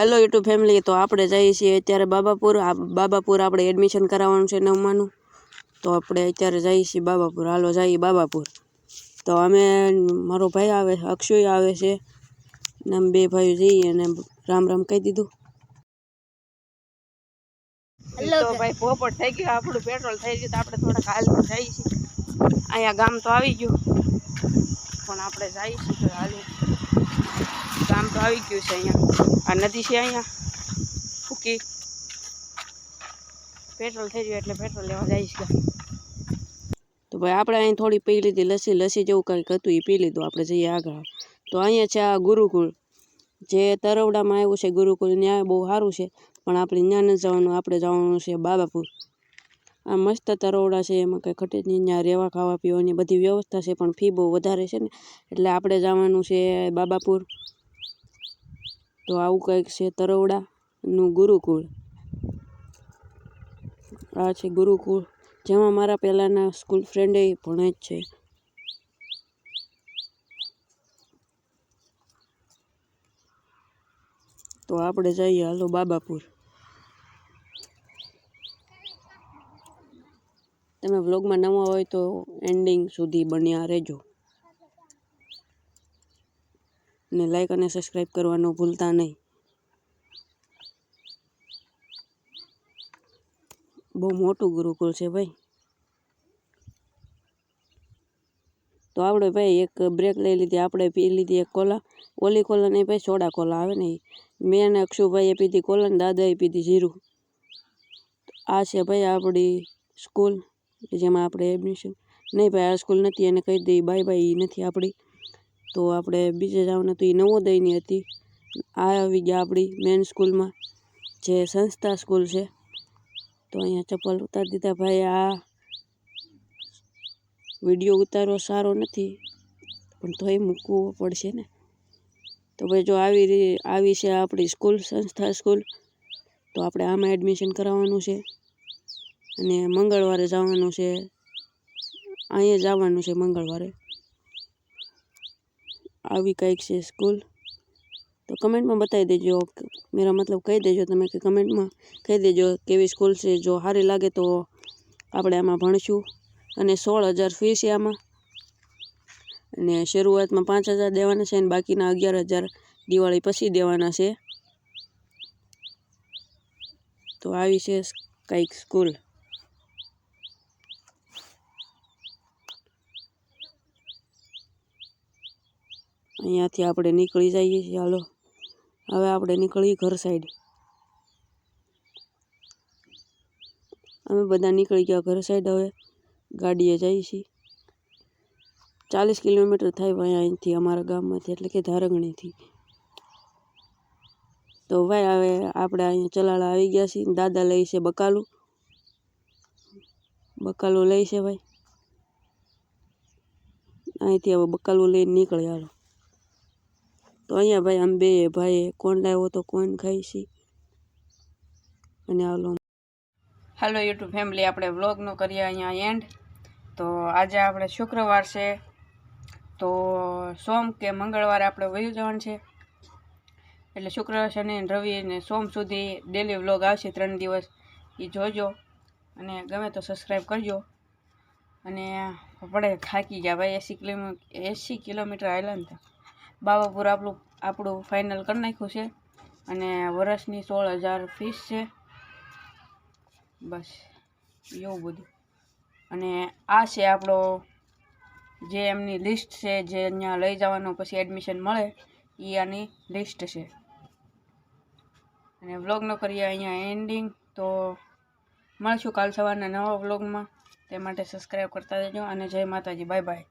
Hello YouTube family તો આપણે જઈએ છીએ અત્યારે બાબાપુર. બાબાપુર આપણે એડમિશન કરાવવાનું છે નવમાનું. તો આપણે અત્યારે જઈએ છીએ બાબાપુર. હાલો, જઈએ બાબાપુર. તો અમે, મારો ભાઈ આવે છે અક્ષય આવે છે. ને અમે બે ભાઈઓ જઈએ અને રામ રામ કહી દીધું. તો ભાઈ પોપટ થઈ ગયું, આપણું પેટ્રોલ થઈ ગયું, તો આપણે થોડાક હાલ જઈએ અહીંયા ગામ તો આવી ગયું. પણ આપણે છીએ તો હાલી. ગામ તો આવી ગયું છે અહીંયા. આ નદી છે અહીંયા. ફૂકી. પેટ્રોલ થઈ ગયું એટલે પેટ્રોલ લેવા જઈશ તો ભાઈ, આપણે અહીં થોડી પી લીધી લસ્સી લસ્સી જેવું કંઈક હતું એ પી લીધું. આપણે જઈએ આગળ. તો અહીંયા છે આ ગુરુકુળ. જે તરવડામાં આવ્યું છે ગુરુકુળ ત્યાં બહુ સારું છે. પણ આપણે ત્યાં ન જવાનું, આપણે જવાનું છે બાબાપુર. આ મસ્ત તરવડા છે, એમાં કંઈ ખટે નહીં. ત્યાં રહેવા ખાવા, પીવાની બધી વ્યવસ્થા છે, પણ ફી બહુ વધારે છે ને. એટલે આપણે જવાનું છે બાબાપુર. તો આવું કંઈક છે તરવડાનું ગુરુકુળ. આ છે ગુરુકુળ, જેમાં મારા પહેલાંના સ્કૂલ ફ્રેન્ડે ભણે જ છે. તો આપણે જઈએ હાલો બાબાપુર. તમે વ્લોગમાં નવા હોય તો એન્ડિંગ સુધી બન્યા રહેજો. અને લાઈક અને સબસ્ક્રાઈબ કરવાનું ભૂલતા નહીં. બહુ મોટું ગુરુકુળ છે ભાઈ. તો આપણે ભાઈ એક બ્રેક લઈ લીધી, આપણે પી લીધી એક કોલા ઓલી કોલા નહીં ભાઈ, સોડા કોલા આવે ને. મેં અને અક્ષુભાઈએ પીધી કોલા ને દાદાએ પીધી જીરું. આ છે ભાઈ આપણી સ્કૂલ જેમાં આપણે એડમિશન નહીં ભાઈ, આ સ્કૂલ નથી, એને કહી દઈ બાય બાય એ નથી આપણી. તો આપણે બીજે જવાનું હતું એ નવોદયની હતી. આ આવી ગયા આપણી મેન સ્કૂલમાં જે સંસ્થા સ્કૂલ છે. તો અહીંયા ચપ્પલ ઉતારી દીધા. ભાઈ, આ વીડિયો ઉતારવો સારો નથી, પણ તોય મૂકવો પડશે ને. તો ભાઈ, જો આવી આવી છે આપણી સ્કૂલ સંસ્થા સ્કૂલ તો આપણે આમાં એડમિશન કરાવવાનું છે. અને મંગળવારે જવાનું છે. અહીંયા જવાનું છે મંગળવારે. આવી કંઈક છે સ્કૂલ. તો કમેન્ટમાં બતાવી દેજો મેરા મતલબ કહી દેજો તમે કે કમેન્ટમાં કહી દેજો કેવી સ્કૂલ છે. જો સારી લાગે તો આપણે આમાં ભણીશું. અને સોળ હજાર ફી છે આમાં. અને શરૂઆતમાં પાંચ હજાર દેવાના છે અને બાકીના અગિયાર હજાર દિવાળી પછી દેવાના છે. તો આવી છે કંઈક સ્કૂલ. અહીંયાથી આપણે નીકળી જઈએ છીએ. હાલો, હવે આપણે નીકળીએ ઘર સાઈડ અમે બધા નીકળી ગયા ઘર સાઈડ હવે ગાડીએ જઈએ છીએ. ચાલીસ કિલોમીટર થાય ભાઈ અહીંથી અમારા ગામમાંથી, એટલે કે ધારગણીથી. તો ભાઈ હવે આપણે અહીંયા ચલાળા આવી ગયા છીએ દાદા લઈ છે બકાલું. બકાલું લઈ છે ભાઈ. અહીંથી હવે બકાલું લઈને નીકળ્યા હાલો. તો અહીંયા ભાઈ આમ બે ભાઈ કોણ લાવ્યો તો કોણ ખાઈ અને હાલો. હાલો યુટ્યુબ ફેમિલી, આપણે વ્લોગનો કરીએ અહીંયા એન્ડ. તો આજે આપણે શુક્રવાર છે. તો સોમ કે મંગળવારે આપણે વયું જવાનું છે. એટલે શુક્ર, શનિ રવિ અને સોમ સુધી ડેલી વ્લોગ આવશે ત્રણ દિવસ. એ જોજો અને ગમે તો સબસ્ક્રાઈબ કરજો. અને આપણે થાકી ગયા ભાઈ, એંસી કિલોમી એંસી કિલોમીટર આવેલા ને બાબાપુર આપણું આપણું ફાઇનલ કરી નાખ્યું છે. અને વર્ષની સોળ હજાર ફીસ છે. બસ, એવું બધું. અને આ છે આપણો, જે એમની લિસ્ટ છે, જે અહીંયા લઈ જવાનું પછી એડમિશન મળે એ આની લિસ્ટ છે. અને વ્લોગનો કરીએ અહીંયા એન્ડિંગ તો મળશું કાલ સવારના નવા વ્લોગમાં તે માટે સબસ્ક્રાઈબ કરતા જજો અને જય માતાજી. Bye bye